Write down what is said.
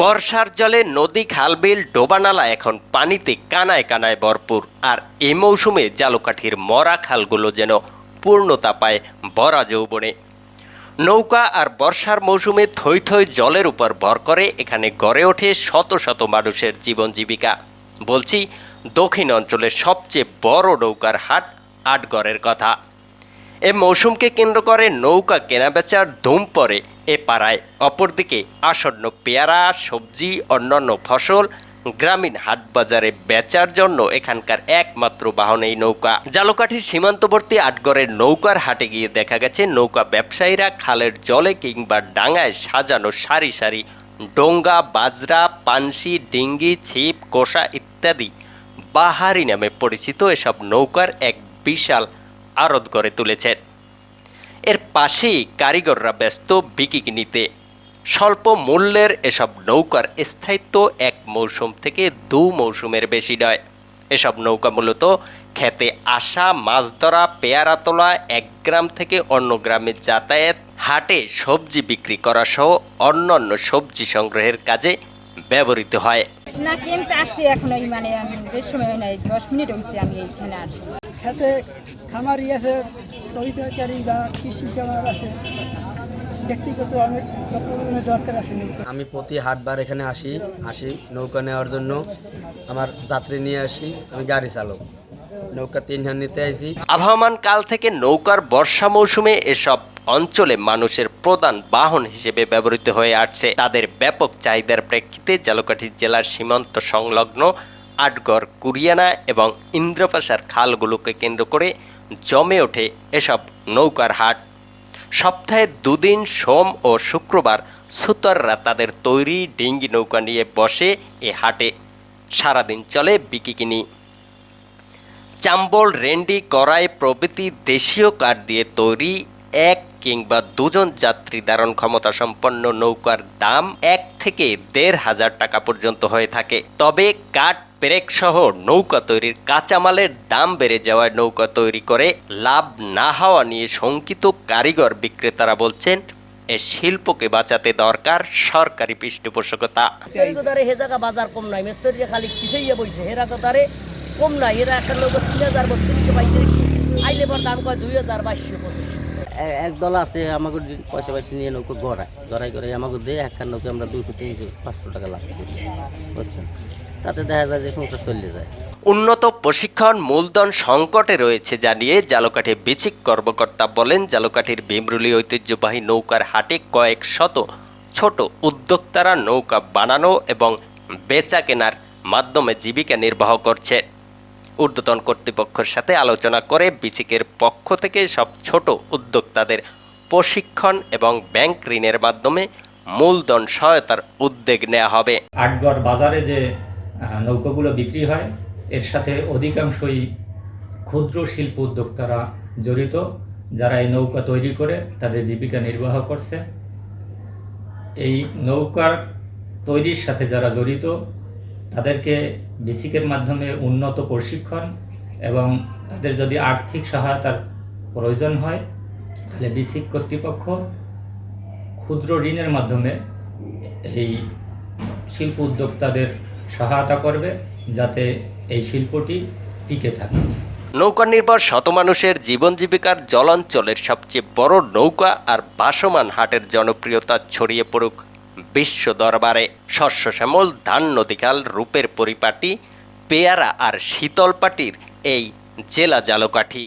বর্ষার জলে নদী খালবিল, ডোবানালা এখন পানিতে কানায় কানায় ভরপুর। আর এ মৌসুমে জালুকাঠির মরা খালগুলো যেন পূর্ণতা পায় বরা যৌবনে। নৌকা আর বর্ষার মৌসুমে থই থই জলের উপর ভর করে এখানে গড়ে ওঠে শত শত মানুষের জীবন জীবিকা। বলছি, দক্ষিণ অঞ্চলের সবচেয়ে বড় নৌকার হাট আটগড়ের কথা। এ মৌসুমকে কেন্দ্র করে নৌকা কেনাবেচার ধুম পড়ে। এ পাড়ায় অপরদিকে আসন্ন পেয়ারা, সবজি, অন্যান্য ফসল গ্রামীণ হাট বাজারে বেচার জন্য এখানকার একমাত্র বাহন এই নৌকা। জালকাঠির সীমান্তবর্তী আটগড়ের নৌকার হাটে গিয়ে দেখা গেছে, নৌকা ব্যবসায়ীরা খালের জলে কিংবা ডাঙায় সাজানো সারি সারি ডোঙ্গা, বাজরা, পানসি, ডিঙ্গি, ছিপ, কোষা ইত্যাদি বাহারি নামে পরিচিত এসব নৌকার এক বিশাল আড়ত গড়ে তুলেছেন। এর পাশেই কারিগররা ব্যস্ত বিকিকি নিতে স্বল্প মূল্যের এসব নৌকার স্থায়িত্ব এক মৌসুম থেকে দু মৌসুমের বেশি নয়। এসব নৌকা মূলত খেতে আসা মাছ ধরা পেয়ারা তোলা এক গ্রাম থেকে অন্য গ্রামে যাতায়াত হাটে সবজি বিক্রি করা সহ অন্যান্য সবজি সংগ্রহের কাজে ব্যবহৃত হয়। না কিনতে আসছি এখন ওই মানে আমি বেশ সময় নাই দশ মিনিট হয়েছে আমি এইখানে আসছি। খেতে খামারি আছে বা কৃষি আছে ব্যক্তিগত অনেক রকমের দরকার আছে নৌকা? আমি প্রতি হাটবার এখানে আসি আসি নৌকা নেওয়ার জন্য। আমার যাত্রী নিয়ে আসি আমি গাড়ি চালক। নৌকা তিন হান নিতে আইছি। আবহমান কাল থেকে নৌকার বর্ষা মৌসুমে এসব অঞ্চলে মানুষের প্রধান বাহন হিসেবে ব্যবহৃত হয়ে আসছে। তাদের ব্যাপক চাহিদার প্রেক্ষিতে জালকাঠি জেলার সীমান্ত সংলগ্ন আটগড় কুরিয়ানা এবং ইন্দ্রপ্রসার খালগুলোকে কেন্দ্র করে জমে ওঠে এসব নৌকার হাট। সপ্তাহে দুদিন সোম ও শুক্রবার সুতাররা তাদের তৈরি ডিঙ্গি নৌকা নিয়ে বসে এ হাটে। সারাদিন চলে বিকিকিনি চাম্বল, রেন্ডি, কড়াই প্রভৃতি দেশীয় কাঠ দিয়ে তৈরি এক কিংবা দুজন যাত্রী ধারণ ক্ষমতা সম্পন্ন নৌকার দাম এক থেকে দেড় হাজার টাকা পর্যন্ত হয়ে থাকে। তবে কাঠ পেরেক সহ নৌকা তৈরির কাঁচামালের দাম বেড়ে যাওয়ায় নৌকা তৈরি করে লাভ না হওয়া নিয়ে শঙ্কিত কারিগর বিক্রেতারা বলছেন এ শিল্পকে বাঁচাতে দরকার সরকারি পৃষ্ঠপোষকতা। বাজার কম নাই মিস্ত্রি খালি পিছিয়ে বইছে হেরা কথারে কম নাই এরা একটা লোক তিন হাজার বত্রিশশো পঁয়ত্রিশশো আইলে পর দাম কয় দুই হাজার বাইশশো পঁচিশশো এক দল আছে আমাকে পয়সা পয়সা নিয়ে নৌকো গড়ায়। গড়াই করে আমাকে দিয়ে একখান নৌকে আমরা দুশো তিনশো পাঁচশো টাকা লাভ করি। বুঝছেন? তাতে দেখা যায় যে সংসার চলে যায়। উন্নত প্রশিক্ষণ মূলধন সংকটে রয়েছে জানিয়ে জালকাঠি বিচিক কর্মকর্তা বলেন জালকাঠির ভীমরুলি ঐতিহ্যবাহী নৌকার হাটে কয়েক শত ছোট উদ্যোক্তারা নৌকা বানানো এবং বেচা কেনার মাধ্যমে জীবিকা নির্বাহ করছে। ঊর্ধ্বতন কর্তৃপক্ষের সাথে আলোচনা করে বিচিকের পক্ষ থেকে সব ছোট উদ্যোক্তাদের প্রশিক্ষণ এবং ব্যাংক ঋণের মাধ্যমে মূলধন সহায়তার উদ্যোগ নেওয়া হবে। আটগড় বাজারে যে নৌকাগুলো বিক্রি হয়। এর সাথে অধিকাংশই ক্ষুদ্র শিল্প উদ্যোক্তারা জড়িত, যারা এই নৌকা তৈরি করে তাদের জীবিকা নির্বাহ করছে। এই নৌকার তৈরির সাথে যারা জড়িত, তাদেরকে বেসিকের মাধ্যমে উন্নত প্রশিক্ষণ এবং তাদের যদি আর্থিক সহায়তার প্রয়োজন হয়, তাহলে বেসিক কর্তৃপক্ষ ক্ষুদ্র ঋণের মাধ্যমে এই শিল্প উদ্যোক্তাদের সহায়তা করবে যাতে এই শিল্পটি টিকে থাকে। নৌকা নির্ভর শত মানুষের জীবন জীবিকার জলাঞ্চলের সবচেয়ে বড় নৌকা আর বাসমান হাটের জনপ্রিয়তা ছড়িয়ে পড়ুক বিশ্ব দরবারে। শস্য শ্যামল ধান নদীকাল রূপের পরিপাটি, পেয়ারা আর শীতলপাটির এই জেলা জালকাঠি।